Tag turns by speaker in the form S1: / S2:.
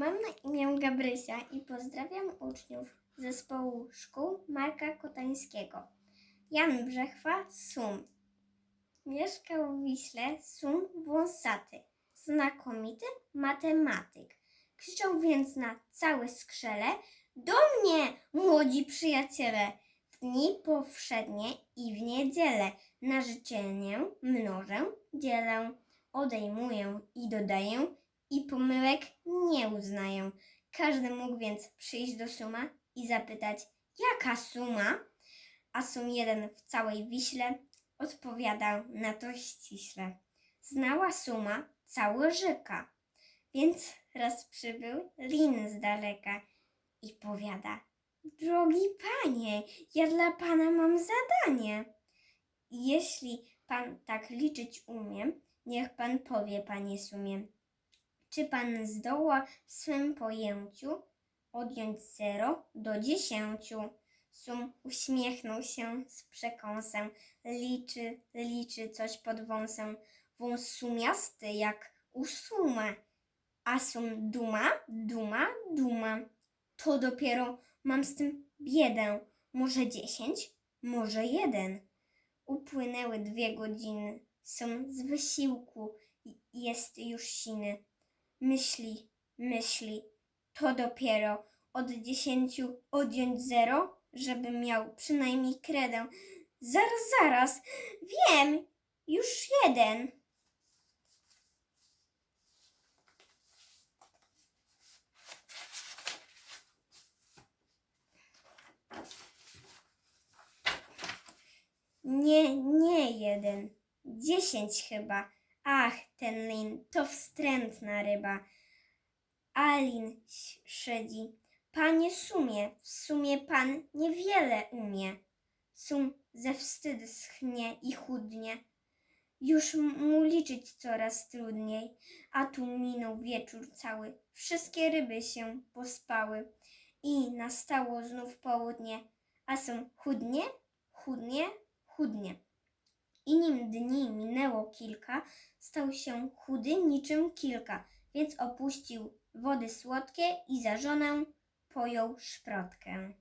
S1: Mam na imię Gabrysia i pozdrawiam uczniów zespołu szkół Marka Kotańskiego. Jan Brzechwa, Sum. Mieszkał w Wiśle Sum Wąsaty, znakomity matematyk. Krzyczał więc na całe skrzele do mnie, młodzi przyjaciele! W dni powszednie i w niedzielę na życzenie mnożę, dzielę, odejmuję i dodaję i pomyłek nie uznaję. Każdy mógł więc przyjść do suma i zapytać, jaka suma? A sum jeden w całej Wiśle odpowiadał na to ściśle. Znała suma całe rzeka, więc raz przybył lin z daleka i powiada, drogi panie, ja dla pana mam zadanie. Jeśli pan tak liczyć umie, niech pan powie, panie sumie, czy pan zdoła w swym pojęciu odjąć zero do dziesięciu? Sum uśmiechnął się z przekąsem, liczy, liczy coś pod wąsem, wąs sumiasty jak u suma, a sum duma, duma, duma. To dopiero mam z tym biedę, może dziesięć, może jeden. Upłynęły dwie godziny, sum z wysiłku jest już siny. Myśli, myśli, to dopiero od dziesięciu odjąć zero, żeby miał przynajmniej kredę. Zaraz, zaraz, wiem, już jeden. Nie, nie jeden, dziesięć chyba. Ach, ten lin, to wstrętna ryba. Alin szydzi. Panie sumie, w sumie pan niewiele umie. Sum ze wstydu schnie i chudnie. Już mu liczyć coraz trudniej, a tu minął wieczór cały. Wszystkie ryby się pospały i nastało znów południe, a sum chudnie, chudnie, chudnie. I nim dni minęło kilka, stał się chudy niczym kilka, więc opuścił wody słodkie i za żonę pojął szprotkę.